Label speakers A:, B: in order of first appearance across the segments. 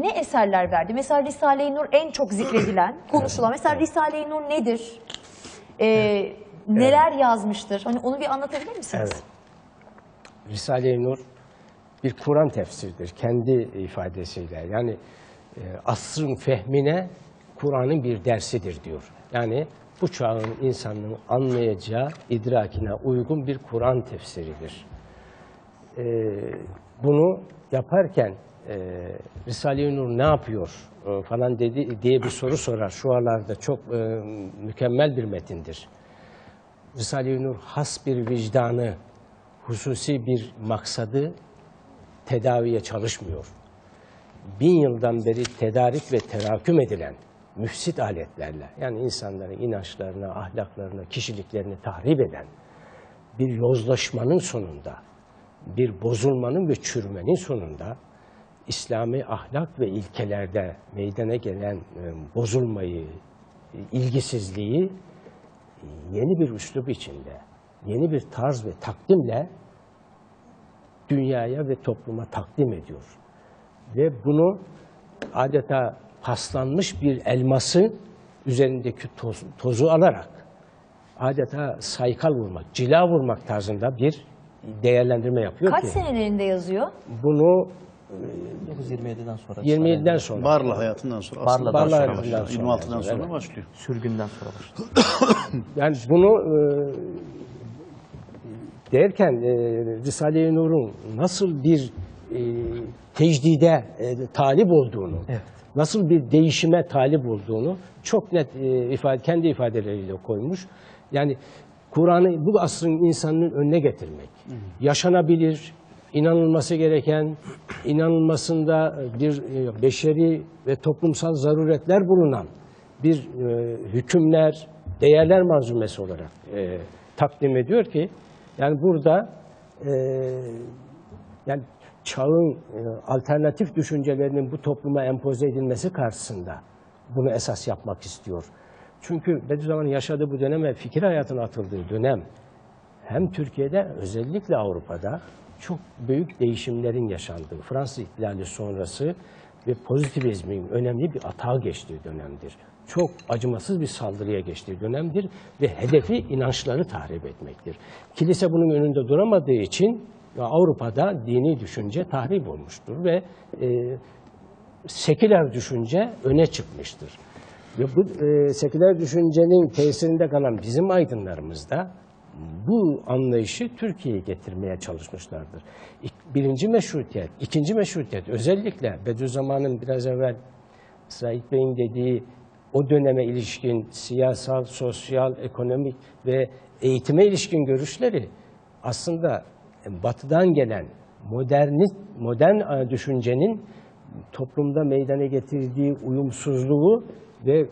A: ne eserler verdi? Mesela Risale-i Nur en çok zikredilen, konuşulan. Mesela Risale-i Nur nedir? Ee, neler yazmıştır? Hani onu bir anlatabilir misiniz?
B: Evet. Risale-i Nur bir Kur'an tefsiridir kendi ifadesiyle. Yani e, asrın fehmine Kur'an'ın bir dersidir diyor. Yani bu çağın insanın anlayacağı, idrakine uygun bir Kur'an tefsiridir. E, bunu yaparken e, Risale-i Nur ne yapıyor e, falan dedi diye bir soru sorar. Şu aralarda çok e, mükemmel bir metindir. Risale-i Nur has bir vicdanı, hususi bir maksadı tedaviye çalışmıyor. Bin yıldan beri tedarik ve teraküm edilen müfsit aletlerle, yani insanların inançlarına, ahlaklarına, kişiliklerini tahrip eden bir yozlaşmanın sonunda, bir bozulmanın ve çürümenin sonunda İslami ahlak ve ilkelerde meydana gelen e, bozulmayı, e, ilgisizliği yeni bir üslup içinde, yeni bir tarz ve takdimle dünyaya ve topluma takdim ediyor. Ve bunu adeta paslanmış bir elması üzerindeki toz- tozu alarak adeta saykal vurmak, cila vurmak tarzında bir değerlendirme yapıyor
A: Kaç
B: ki
A: senelerinde yazıyor?
B: bunu
C: 1927'den sonra.
B: 27'den sonra
D: Barla hayatından sonra.
C: Barla
D: aslında
C: Barla
D: başlıyor.
B: hayatından sonra
D: 26'dan
B: yazıyor,
D: sonra
B: evet.
D: başlıyor.
C: Sürgünden sonra başladı.
B: Yani bunu e, derken e, Risale-i Nur'un nasıl bir e, tecdide e, talip olduğunu,
C: Evet.
B: nasıl bir değişime talip olduğunu çok net e, ifade, kendi ifadeleriyle koymuş. Yani Kur'an'ı bu asrın insanının önüne getirmek, yaşanabilir, inanılması gereken, inanılmasında bir e, beşeri ve toplumsal zaruretler bulunan bir e, hükümler, değerler manzumesi olarak e, takdim ediyor ki, yani burada yani çağın alternatif düşüncelerinin bu topluma empoze edilmesi karşısında bunu esas yapmak istiyor. Çünkü Bediüzzaman'ın yaşadığı bu dönem ve fikir hayatına atıldığı dönem hem Türkiye'de özellikle Avrupa'da çok büyük değişimlerin yaşandığı, Fransız ihtilali sonrası ve pozitivizmin önemli bir atağa geçtiği dönemdir. Çok acımasız bir saldırıya geçtiği dönemdir ve hedefi inançları tahrip etmektir. Kilise bunun önünde duramadığı için Avrupa'da dini düşünce tahrip olmuştur ve e, seküler düşünce öne çıkmıştır. Ve bu e, seküler düşüncenin tesirinde kalan bizim aydınlarımız da bu anlayışı Türkiye'ye getirmeye çalışmışlardır. Birinci meşrutiyet, ikinci meşrutiyet özellikle Bediüzzaman'ın biraz evvel Said Bey'in dediği o döneme ilişkin siyasal, sosyal, ekonomik ve eğitime ilişkin görüşleri aslında batıdan gelen moderni, modern e, düşüncenin toplumda meydana getirdiği uyumsuzluğu ve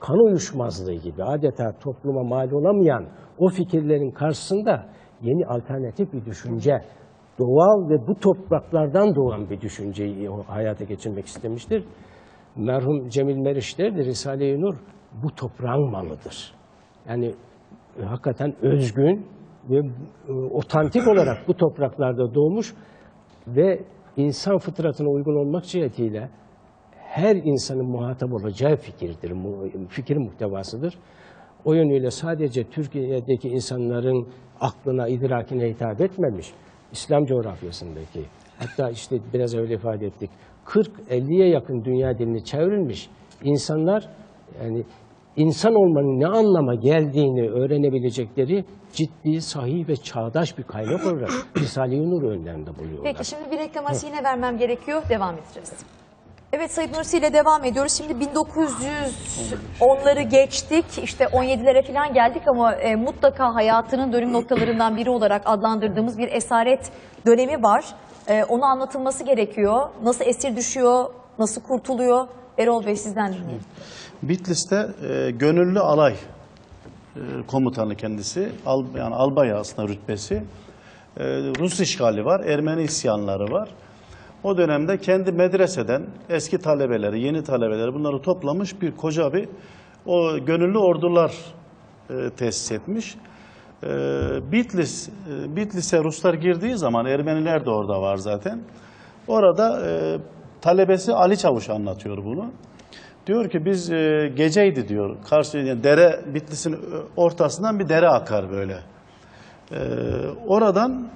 B: kan uyuşmazlığı gibi adeta topluma mal olamayan o fikirlerin karşısında yeni alternatif bir düşünce, doğal ve bu topraklardan doğan bir düşünceyi hayata geçirmek istemiştir. Merhum Cemil Meriç derdi, Risale-i Nur bu toprağın malıdır. Yani e, hakikaten özgün ve e, otantik olarak bu topraklarda doğmuş ve insan fıtratına uygun olmak cihetiyle her insanın muhatap olacağı fikirdir, fikir muhtevasıdır. O yönüyle sadece Türkiye'deki insanların aklına, idrakine hitap etmemiş, İslam coğrafyasındaki, hatta işte biraz öyle ifade ettik, 40-50'ye yakın dünya dilini çevrilmiş insanlar, yani insan olmanın ne anlama geldiğini öğrenebilecekleri ciddi, sahih ve çağdaş bir kaynak olarak Risale-i Nur önlerinde buluyorlar.
A: Peki şimdi bir reklam arası yine vermem gerekiyor. Devam edeceğiz. Evet Sayın Nursi ile devam ediyoruz. Şimdi 1910'ları geçtik. İşte 17'lere falan geldik ama e, mutlaka hayatının dönüm noktalarından biri olarak adlandırdığımız bir esaret dönemi var. E, onu anlatılması gerekiyor. Nasıl esir düşüyor, nasıl kurtuluyor? Erol Bey sizden dinleyelim.
D: Bitlis'te e, gönüllü alay e, komutanı kendisi. Al, yani albay aslında rütbesi. E, Rus işgali var, Ermeni isyanları var. O dönemde kendi medreseden eski talebeleri, yeni talebeleri bunları toplamış bir koca bir o gönüllü ordular e, tesis etmiş. E, Bitlis, e, Bitlis'e Ruslar girdiği zaman Ermeniler de orada var zaten. Orada e, talebesi Ali Çavuş anlatıyor bunu. Diyor ki biz e, geceydi diyor. Karşı yani dere Bitlis'in ortasından bir dere akar böyle. E, oradan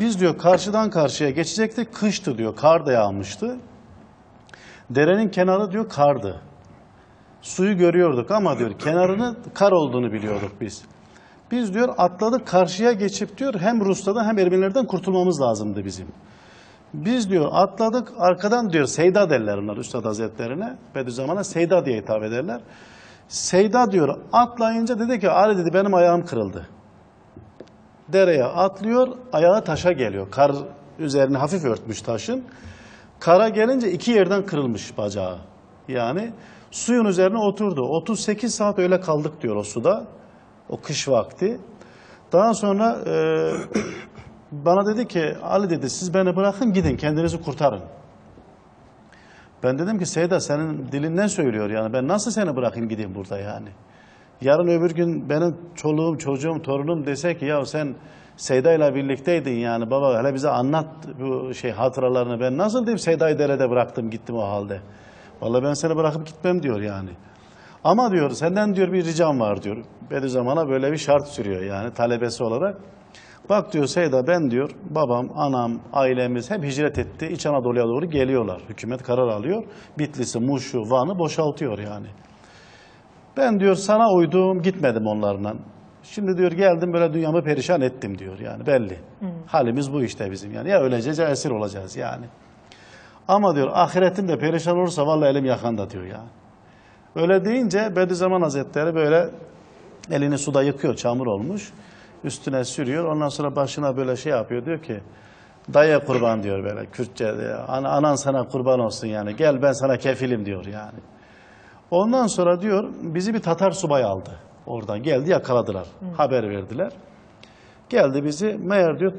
D: biz diyor karşıdan karşıya geçecektik. Kıştı diyor. Kar da yağmıştı. Derenin kenarı diyor kardı. Suyu görüyorduk ama diyor kenarını kar olduğunu biliyorduk biz. Biz diyor atladık karşıya geçip diyor hem Ruslardan hem Ermenilerden kurtulmamız lazımdı bizim. Biz diyor atladık arkadan diyor Seyda derler onlar Üstad Hazretlerine. Bediüzzaman'a Seyda diye hitap ederler. Seyda diyor atlayınca dedi ki Ali dedi benim ayağım kırıldı. Dereye atlıyor ayağı taşa geliyor. Kar üzerine hafif örtmüş taşın. Kara gelince iki yerden kırılmış bacağı. Yani suyun üzerine oturdu. 38 saat öyle kaldık diyor o suda. O kış vakti. Daha sonra e, bana dedi ki Ali dedi siz beni bırakın gidin kendinizi kurtarın. Ben dedim ki Seyda senin dilinden söylüyor yani ben nasıl seni bırakayım gideyim burada yani. Yarın öbür gün benim çoluğum, çocuğum, torunum dese ki ya sen Seyda ile birlikteydin yani baba hele bize anlat bu şey hatıralarını ben nasıl diyeyim Seyda'yı derede bıraktım gittim o halde. Vallahi ben seni bırakıp gitmem diyor yani. Ama diyor senden diyor bir ricam var diyor. Bediüzzaman'a böyle bir şart sürüyor yani talebesi olarak. Bak diyor Seyda ben diyor babam, anam, ailemiz hep hicret etti. İç Anadolu'ya doğru geliyorlar. Hükümet karar alıyor. Bitlis'i, Muş'u, Van'ı boşaltıyor yani. Ben diyor sana uydum gitmedim onlarla. Şimdi diyor geldim böyle dünyamı perişan ettim diyor yani belli. Halimiz bu işte bizim yani. Ya öleceğiz ya esir olacağız yani. Ama diyor ahiretim de perişan olursa vallahi elim yakanda diyor ya. Öyle deyince Bediüzzaman Hazretleri böyle elini suda yıkıyor çamur olmuş. Üstüne sürüyor ondan sonra başına böyle şey yapıyor diyor ki dayı kurban diyor böyle Kürtçe anan sana kurban olsun yani gel ben sana kefilim diyor yani. Ondan sonra diyor bizi bir Tatar subay aldı. Oradan geldi yakaladılar. Haber verdiler. Geldi bizi meğer diyor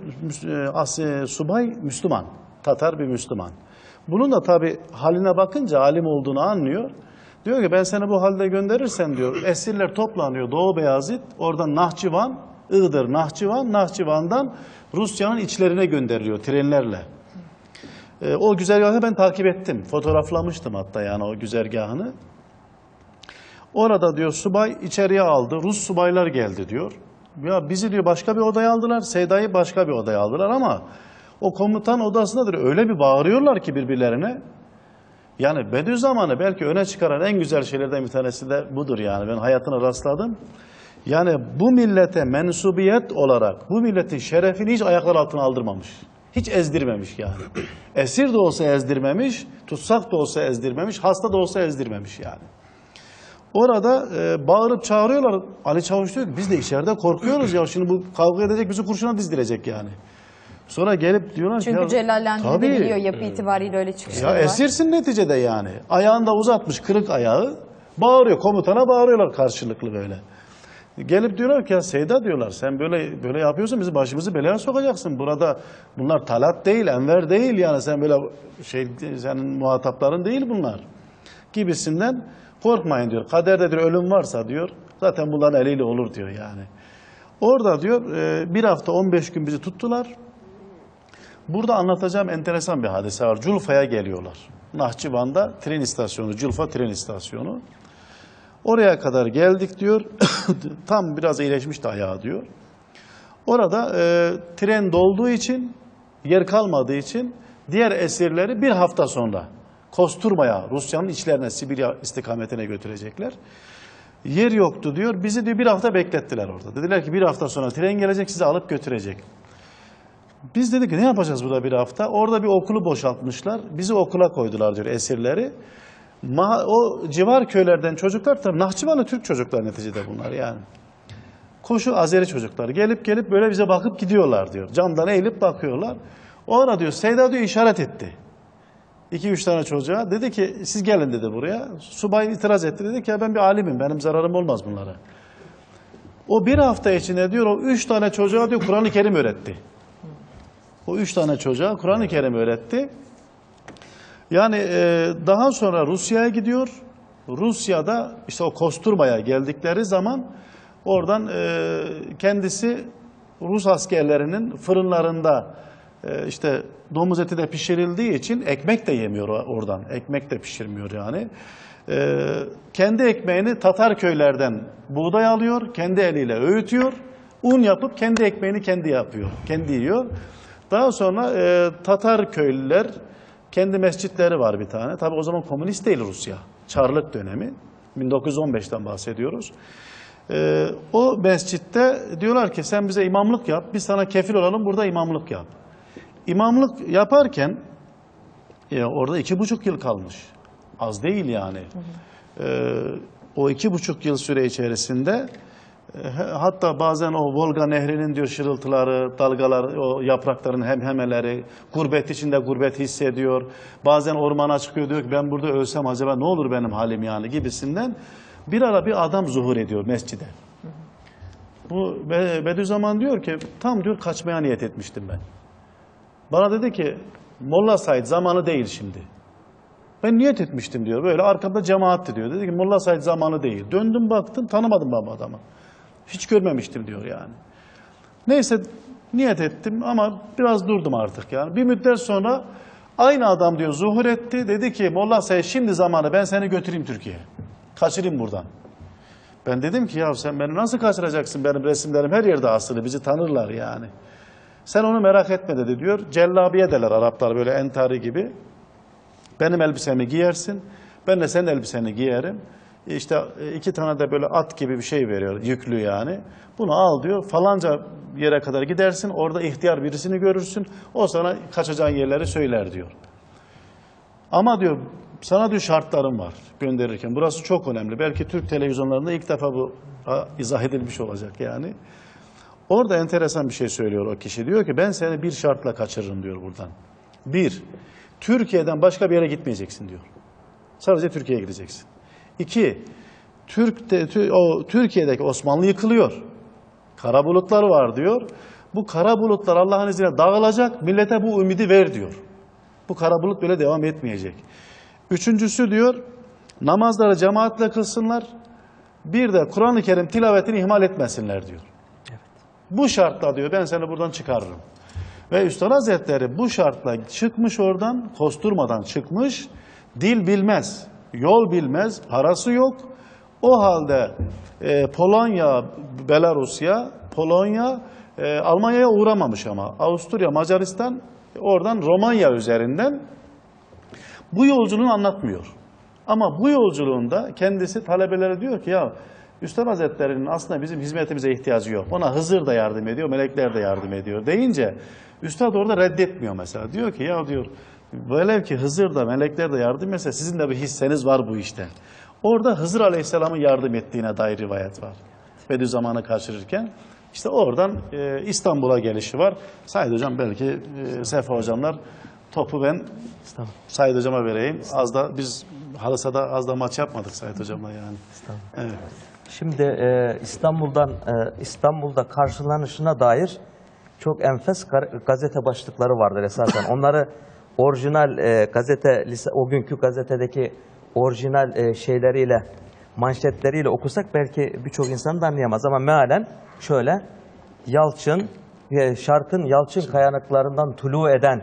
D: e, e, subay Müslüman. Tatar bir Müslüman. Bunun da tabi haline bakınca alim olduğunu anlıyor. Diyor ki ben seni bu halde gönderirsem diyor esirler toplanıyor Doğu Beyazıt oradan Nahçıvan, Iğdır, Nahçıvan, Nahçıvan'dan Rusya'nın içlerine gönderiliyor trenlerle. E, o güzergahı ben takip ettim. Fotoğraflamıştım hatta yani o güzergahını. Orada diyor subay içeriye aldı. Rus subaylar geldi diyor. Ya bizi diyor başka bir odaya aldılar. Seyda'yı başka bir odaya aldılar ama o komutan odasında diyor öyle bir bağırıyorlar ki birbirlerine. Yani Bediüzzaman'ı belki öne çıkaran en güzel şeylerden bir tanesi de budur yani. Ben hayatına rastladım. Yani bu millete mensubiyet olarak bu milletin şerefini hiç ayaklar altına aldırmamış. Hiç ezdirmemiş yani. Esir de olsa ezdirmemiş, tutsak da olsa ezdirmemiş, hasta da olsa ezdirmemiş yani. Orada e, bağırıp çağırıyorlar. Ali Çavuş diyor ki biz de içeride korkuyoruz ya. Şimdi bu kavga edecek bizi kurşuna dizdirecek yani. Sonra gelip diyorlar ki
A: Çünkü celallendirebiliyor yapı itibariyle öyle çıkışları
D: Ya
A: var.
D: esirsin neticede yani. Ayağını da uzatmış kırık ayağı. Bağırıyor komutana bağırıyorlar karşılıklı böyle. Gelip diyorlar ki ya Seyda diyorlar sen böyle böyle yapıyorsun bizi başımızı belaya sokacaksın. Burada bunlar Talat değil, Enver değil yani sen böyle şey senin muhatapların değil bunlar. Gibisinden korkmayın diyor. Kaderde diyor ölüm varsa diyor zaten bunların eliyle olur diyor yani. Orada diyor e, bir hafta 15 gün bizi tuttular. Burada anlatacağım enteresan bir hadise var. Culfa'ya geliyorlar. Nahçıvan'da tren istasyonu, Culfa tren istasyonu. Oraya kadar geldik diyor. Tam biraz iyileşmişti ayağı diyor. Orada e, tren dolduğu için, yer kalmadığı için diğer esirleri bir hafta sonra Kosturma'ya, Rusya'nın içlerine, Sibirya istikametine götürecekler. Yer yoktu diyor. Bizi diyor bir hafta beklettiler orada. Dediler ki bir hafta sonra tren gelecek sizi alıp götürecek. Biz dedik ki ne yapacağız burada bir hafta? Orada bir okulu boşaltmışlar. Bizi okula koydular diyor esirleri. Ma o civar köylerden çocuklar tabii Nahçıvanlı Türk çocuklar neticede bunlar yani. Koşu Azeri çocuklar gelip gelip böyle bize bakıp gidiyorlar diyor. Camdan eğilip bakıyorlar. O ara diyor Seyda diyor işaret etti. İki üç tane çocuğa dedi ki siz gelin dedi buraya. Subay itiraz etti dedi ki ben bir alimim benim zararım olmaz bunlara. O bir hafta içinde diyor o üç tane çocuğa diyor Kur'an-ı Kerim öğretti. O üç tane çocuğa Kur'an-ı Kerim öğretti. Yani e, daha sonra Rusya'ya gidiyor. Rusya'da işte o Kosturma'ya geldikleri zaman oradan e, kendisi Rus askerlerinin fırınlarında işte domuz eti de pişirildiği için ekmek de yemiyor oradan. Ekmek de pişirmiyor yani. E, kendi ekmeğini Tatar köylerden buğday alıyor, kendi eliyle öğütüyor. Un yapıp kendi ekmeğini kendi yapıyor, kendi yiyor. Daha sonra e, Tatar köylüler kendi mescitleri var bir tane. Tabi o zaman komünist değil Rusya. Çarlık dönemi. 1915'ten bahsediyoruz. Ee, o mescitte diyorlar ki sen bize imamlık yap, biz sana kefil olalım burada imamlık yap. İmamlık yaparken e, orada iki buçuk yıl kalmış. Az değil yani. Ee, o iki buçuk yıl süre içerisinde e, hatta bazen o Volga nehrinin diyor şırıltıları, dalgalar, o yaprakların hemhemeleri, gurbet içinde gurbet hissediyor. Bazen ormana çıkıyor diyor ki ben burada ölsem acaba ne olur benim halim yani gibisinden. Bir ara bir adam zuhur ediyor mescide. Bu Be- Bediüzzaman diyor ki tam diyor kaçmaya niyet etmiştim ben. Bana dedi ki Molla Said zamanı değil şimdi. Ben niyet etmiştim diyor. Böyle arkamda cemaatti diyor. Dedi ki Molla Said zamanı değil. Döndüm baktım tanımadım ben bu adamı. Hiç görmemiştim diyor yani. Neyse niyet ettim ama biraz durdum artık yani. Bir müddet sonra aynı adam diyor zuhur etti. Dedi ki Molla Said şimdi zamanı ben seni götüreyim Türkiye'ye. Kaçırayım buradan. Ben dedim ki ya sen beni nasıl kaçıracaksın? Benim resimlerim her yerde asılı. Bizi tanırlar yani. Sen onu merak etme dedi diyor. Cellabiye derler Araplar böyle entari gibi. Benim elbisemi giyersin. Ben de senin elbiseni giyerim. İşte iki tane de böyle at gibi bir şey veriyor. Yüklü yani. Bunu al diyor. Falanca yere kadar gidersin. Orada ihtiyar birisini görürsün. O sana kaçacağın yerleri söyler diyor. Ama diyor sana diyor şartlarım var gönderirken. Burası çok önemli. Belki Türk televizyonlarında ilk defa bu izah edilmiş olacak yani. Orada enteresan bir şey söylüyor o kişi. Diyor ki ben seni bir şartla kaçırırım diyor buradan. Bir, Türkiye'den başka bir yere gitmeyeceksin diyor. Sadece Türkiye'ye gideceksin. İki, Türk de, Tü- o, Türkiye'deki Osmanlı yıkılıyor. Kara bulutlar var diyor. Bu kara bulutlar Allah'ın izniyle dağılacak. Millete bu ümidi ver diyor. Bu kara bulut böyle devam etmeyecek. Üçüncüsü diyor, namazları cemaatle kılsınlar. Bir de Kur'an-ı Kerim tilavetini ihmal etmesinler diyor. Bu şartla diyor ben seni buradan çıkarırım. Ve Üstad Hazretleri bu şartla çıkmış oradan, kosturmadan çıkmış, dil bilmez, yol bilmez, parası yok. O halde e, Polonya, Belarusya, Polonya, e, Almanya'ya uğramamış ama. Avusturya, Macaristan, oradan Romanya üzerinden bu yolculuğunu anlatmıyor. Ama bu yolculuğunda kendisi talebelere diyor ki ya Üstad Hazretleri'nin aslında bizim hizmetimize ihtiyacı yok. Ona Hızır da yardım ediyor, melekler de yardım ediyor deyince Üstad orada reddetmiyor mesela. Diyor ki ya diyor velev ki Hızır da melekler de yardım etse sizin de bir hisseniz var bu işte. Orada Hızır Aleyhisselam'ın yardım ettiğine dair rivayet var. Bediüzzaman'ı kaçırırken. işte oradan e, İstanbul'a gelişi var. Said Hocam belki e, Sefa Hocamlar topu ben Said Hocam'a vereyim. Az da biz Halısa'da az da maç yapmadık Said Hocam'la yani. Evet.
C: Şimdi e, İstanbul'dan e, İstanbul'da karşılanışına dair çok enfes gazete başlıkları vardır esasen. Onları orijinal e, gazete o günkü gazetedeki orijinal e, şeyleriyle manşetleriyle okusak belki birçok insan da anlayamaz ama mealen şöyle Yalçın e, şarkın Yalçın kayanıklarından tulu eden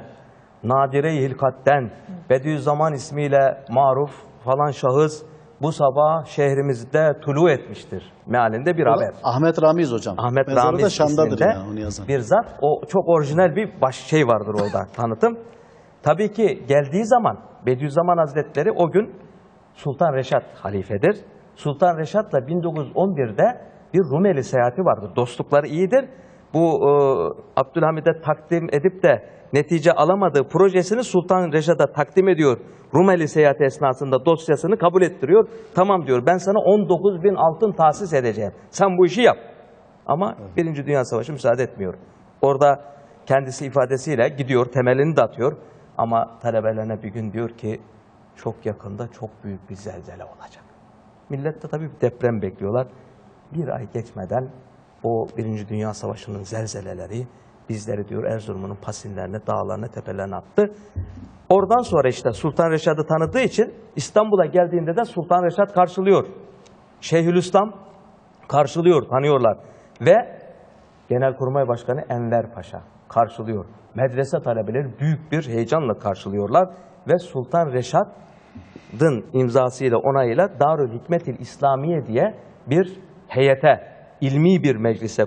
C: Nadire-i Hilkat'ten Bediüzzaman ismiyle maruf falan şahıs bu sabah şehrimizde tulu etmiştir. Mealinde bir haber.
D: Ahmet Ramiz Hocam.
C: Ahmet
D: Mezarı
C: Ramiz
D: da Şam'dadır yani onu yazan.
C: bir zat. O çok orijinal bir baş şey vardır orada tanıtım. Tabii ki geldiği zaman Bediüzzaman Hazretleri o gün Sultan Reşat halifedir. Sultan Reşat'la 1911'de bir Rumeli seyahati vardır. Dostlukları iyidir. Bu e, Abdülhamid'e takdim edip de netice alamadığı projesini Sultan Reşat'a takdim ediyor. Rumeli seyahati esnasında dosyasını kabul ettiriyor. Tamam diyor ben sana 19 bin altın tahsis edeceğim. Sen bu işi yap. Ama Birinci Dünya Savaşı müsaade etmiyor. Orada kendisi ifadesiyle gidiyor, temelini de atıyor. Ama talebelerine bir gün diyor ki çok yakında çok büyük bir zelzele olacak. Millet de tabii bir deprem bekliyorlar. Bir ay geçmeden o Birinci Dünya Savaşı'nın zelzeleleri bizleri diyor Erzurum'un pasinlerine, dağlarına, tepelerine attı. Oradan sonra işte Sultan Reşad'ı tanıdığı için İstanbul'a geldiğinde de Sultan Reşad karşılıyor. Şeyhülislam karşılıyor, tanıyorlar. Ve Genelkurmay Başkanı Enver Paşa karşılıyor. medrese talebeleri büyük bir heyecanla karşılıyorlar ve Sultan Reşad'ın imzasıyla onayıyla Darül Hikmetil İslamiye diye bir heyete, ilmi bir meclise